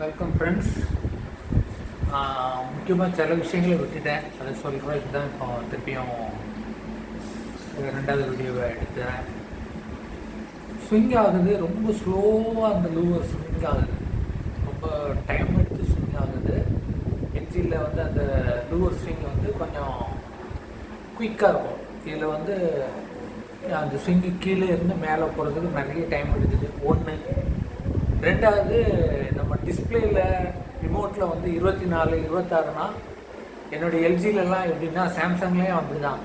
Welcome friends முக்கியமாக சில விஷயங்களை விட்டுட்டேன். அதை சொல்கிறதுக்கு தான் இப்போ திருப்பியும் ரெண்டாவது வீடியோவை எடுத்தேன். ஸ்விங் ஆகுது. ரொம்ப ஸ்லோவாக அந்த லூவர் ஸ்விங் ஆகுது. ரொம்ப டைம் எடுத்து ஸ்விங் ஆகுது. எட்ஜில் வந்து அந்த லூவர் ஸ்விங் வந்து கொஞ்சம் குயிக்காக இருக்கும். இதில் வந்து அந்த ஸ்விங்கு கீழே இருந்து மேலே போகிறதுக்கு நிறைய டைம் எடுக்குது. ஒன்று ரெண்டாவது நம்ம டிஸ்பிளேயில் ரிமோட்டில் வந்து இருபத்தி நாலு இருபத்தாறுனா என்னுடைய எல்ஜிலலாம் எப்படின்னா சாம்சங்லேயும் அப்படி தான்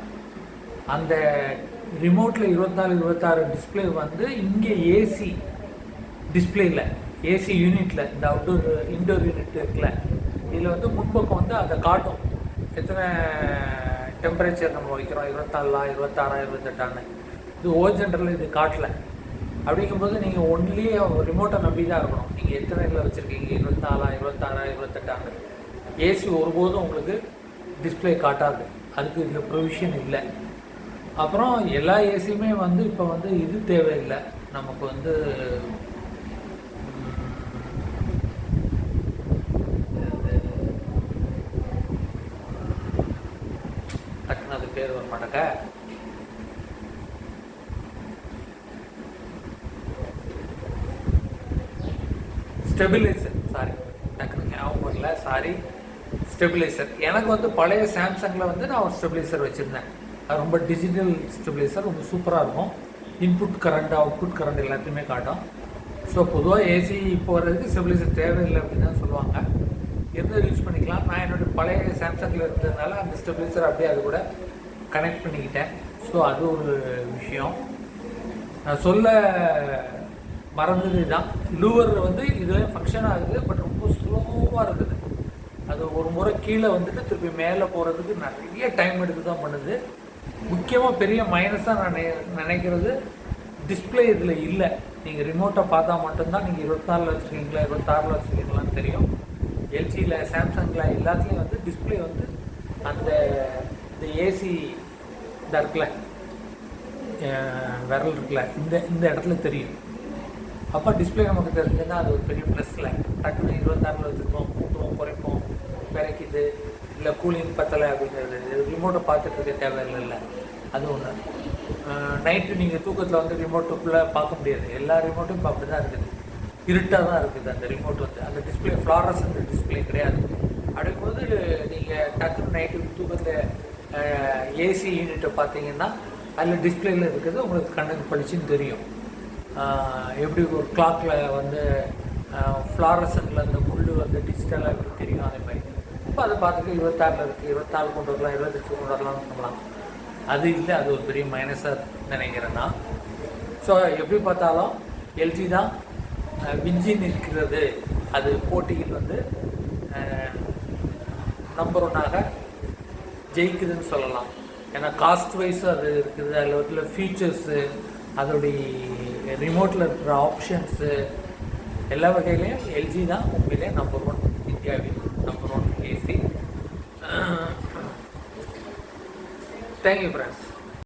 அந்த ரிமோட்டில் இருபத்தாலு இருபத்தாறு டிஸ்பிளே வந்து இங்கே ஏசி டிஸ்பிளேயில் ஏசி யூனிட்டில் இந்த அவுட்டோர் இன்டோர் யூனிட் இருக்குல்ல இதில் வந்து முன்பக்கம் வந்து அதை காட்டும். எத்தனை டெம்பரேச்சர் நம்ம வைக்கிறோம்? இருபத்தாலா இருபத்தாறா இருபத்தெட்டான்னு. இது ஓஜென்டரில் இது காட்டலை. அப்படிங்கும்போது நீங்கள் ஒன்லி ரிமோட்டை நம்பி தான் இருக்கணும் நீங்கள் எத்தனை இதில் வச்சுருக்கீங்க இருபத்தாலா இருபத்தாறா இருபத்தெட்டாங்க ஏசி ஒருபோதும் உங்களுக்கு டிஸ்பிளே காட்டாது அதுக்கு இதில் ப்ரொவிஷன் இல்லை அப்புறம் எல்லா ஏசியுமே வந்து இப்போ வந்து இது தேவையில்லை நமக்கு வந்து டக்குன்னு அது பேர் வர மாட்டேங்க ஸ்டெபிலைசர் சாரி டக்குனு ஞாபகம் இல்லை சாரி ஸ்டெபிலைசர் எனக்கு வந்து பழைய சாம்சங்கில் வந்து நான் ஒரு ஸ்டெபிலைசர் வச்சுருந்தேன். அது ரொம்ப டிஜிட்டல் ஸ்டெபிலைசர் ரொம்ப சூப்பராக இருக்கும். இன்புட் கரண்ட் அவுட்புட் கரண்ட் எல்லாத்தையுமே காட்டும். ஸோ பொதுவாக ஏசி இப்போ வர்றதுக்கு ஸ்டெபிலைசர் தேவையில்லை அப்படின்னு தான் சொல்லுவாங்க. எந்த யூஸ் பண்ணிக்கலாம்? நான் என்னுடைய பழைய சாம்சங்கில் இருந்ததுனால அந்த ஸ்டெபிலைசர் அப்படியே அது கூட கனெக்ட் பண்ணிக்கிட்டேன். ஸோ அது ஒரு விஷயம். நான் சொல்ல மறந்தது தான் லூவர் வந்து இதில் ஃபங்க்ஷன் ஆகுது பட் ரொம்ப ஸ்லோவாக இருக்குது. அது ஒரு முறை கீழே வந்துட்டு திருப்பி மேலே போகிறதுக்கு நிறைய டைம் எடுத்து தான் பண்ணுது. முக்கியமாக பெரிய மைனஸாக நான் நினை- நினைக்கிறது டிஸ்பிளே இதில் இல்லை. நீங்கள் ரிமோட்டை பார்த்தா மட்டும்தான் நீங்கள் இருபத்தாறில் வச்சுருக்கீங்களா இருபத்தாறில் வச்சுருக்கீங்களான்னு தெரியும். எல்ஜியில் சாம்சங்கில் எல்லாத்துலேயும் வந்து டிஸ்பிளே வந்து அந்த இந்த ஏசி இந்த இருக்குல்ல விரல் இருக்குல்ல இந்த இந்த இடத்துல தெரியும். அப்போ டிஸ்பிளே நமக்கு தெரிஞ்சதுன்னா அது ஒரு பெரிய ப்ளஸ்ல டக்குனு இருபத்தாறில் வச்சுருக்கோம் கூட்டுவோம் குறைப்போம் விரைக்குது இல்லை கூலிங் பத்தலை அப்படிங்கிறது. ரிமோட்டை பார்த்துட்டு இருக்க தேவையில்லை அது ஒன்று நைட்டு நீங்கள் தூக்கத்தில் வந்து ரிமோட்டுக்குள்ளே பார்க்க முடியாது. எல்லா ரிமோட்டும் இப்போ அப்படி தான் இருக்குது. இருட்டாக தான் இருக்குது அந்த ரிமோட் வந்து. அந்த டிஸ்பிளே ஃப்ளாரசன்ட் டிஸ்பிளே கிடையாது. அப்படிங்கும்போது நீங்கள் டக்குனு நைட்டு தூக்கத்தில் ஏசி யூனிட்டை பார்த்தீங்கன்னா அதில் டிஸ்பிளேல இருக்கிறது உங்களுக்கு கண்ணுக்கு பளிச்சுன்னு தெரியும். எப்படி ஒரு கிளாக்கில் வந்து ஃப்ளாரசனில் அந்த முள் வந்து டிஜிட்டலாக எப்படி தெரியும் அதே மாதிரி. இப்போ அதை பார்த்துட்டு இருபத்தாறில் இருக்குது இருபத்தாறு கொண்டு வரலாம் இருபத்தெட்டு கொண்டு வரலாம்னு சொல்லலாம். அது இல்லை அது ஒரு பெரிய மைனஸாக நினைக்கிறேன் நான். ஸோ எப்படி பார்த்தாலும் எல்ஜி தான் விஞ்சி நிற்கிறது அது போட்டியில் வந்து நம்பர் ஒன்னாக ஜெயிக்குதுன்னு சொல்லலாம். ஏன்னா காஸ்ட் வைஸ் அது இருக்குது அதில் உள்ள ஃபீச்சர்ஸு அதோடைய ரிமோட்டில் இருக்கிற ஆப்ஷன்ஸு எல்லா வகையிலையும் எல்ஜி தான் உண்மையிலே நம்பர் ஒன் இந்தியாவில் number one AC thank you friends